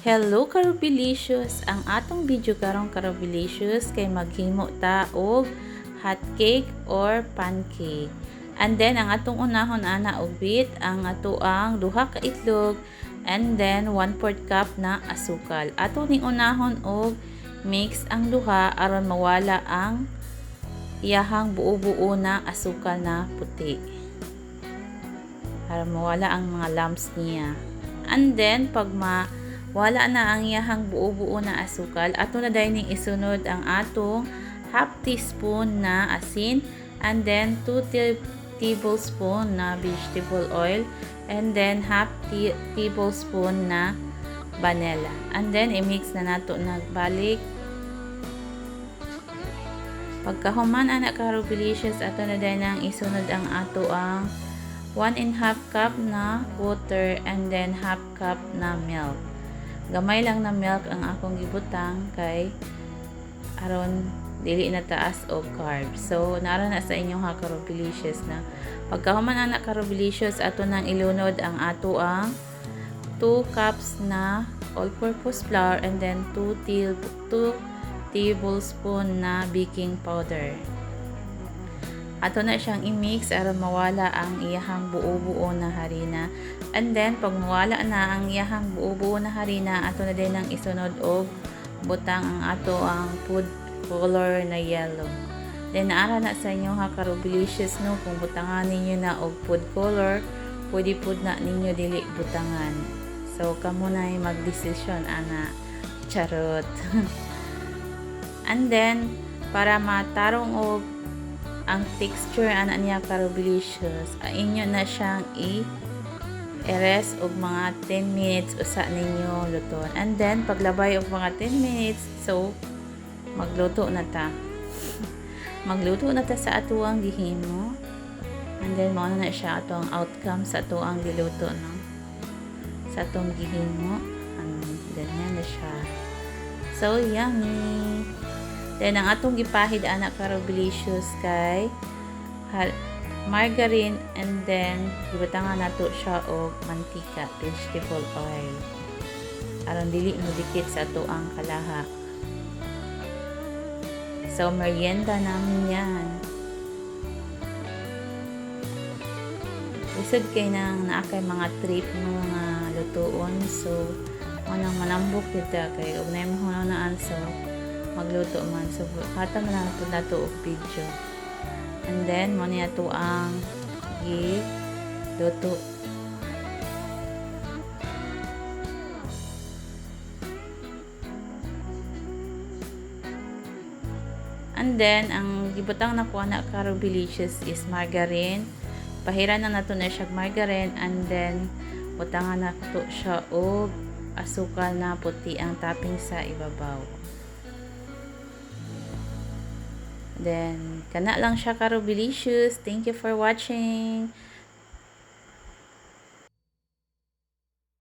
Hello Karubilicious! Ang atong video karong Karubilicious kay maghimo ta og hot cake or pancake. And then ang atong unahon ana og bit ang ato ang duha ka itlog and then 1 4 cup na asukal. Ato ning unahon og mix ang duha aron mawala ang iyahang buo-buo na asukal na puti. Para mawala ang mga lumps niya. And then pag ma wala na ang iyahang buo-buo na asukal. Ato na dahil ning isunod ang atong half teaspoon na asin and then 2 tablespoon na vegetable oil and then half tablespoon na vanilla. And then i-mix na nato nagbalik. Pagkahuman anak karubilicious ato na dahil nang isunod ang ato ang 1 and half cup na water and then half cup na milk gamay lang na milk ang akong gibutang kay aron dili na taas og carbs. So nara na sa inyong ha karobilicious na pagkahuman ana karobilicious ato nang ilunod ang ato ang 2 cups na all-purpose flour and then 2 2 tablespoon na baking powder. Ato na siyang i-mix aron mawala ang iyahang buo-buo na harina. And then pag mawala na ang iyahang buo-buo na harina, ato na din ang isunod og butang ang ato ang food color na yellow. Then naara na sa inyo ha karubilicious no kung butangan ninyo na og food color, pwede pud na ninyo dili butangan. So kamo na magdesisyon ana charot. And then para matarong og ang texture ana niya karubilicious inyo na siyang i i-rest og mga 10 minutes usa ninyo luton and then paglabay og mga 10 minutes so magluto na ta. Magluto na ta sa ato ang gihimo. And then mao na siya atong outcome sa ato ang giluto no? Sa atong gihimo. And ganyan na siya. So yummy! Then, ang atong gipahid anak karobilicious kay margarine and then gibatangan nato siya og mantika, vegetable oil. aron dili mo dikit sa ato ang kalaha. So, merienda namin yan. Lisod kay nang naakay mga trip ng mga lutuon. So, manang manambok kita kay ug na mo na so magluto man so hata man nato nato og video and then mo niya to ang gi luto And then, ang gibutang na kuha na carobilicious is margarine. Pahiran na nato na siya margarine and then butangan na to siya og asukal na puti ang topping sa ibabaw. Then, kana lang siya karobilicious. Thank you for watching.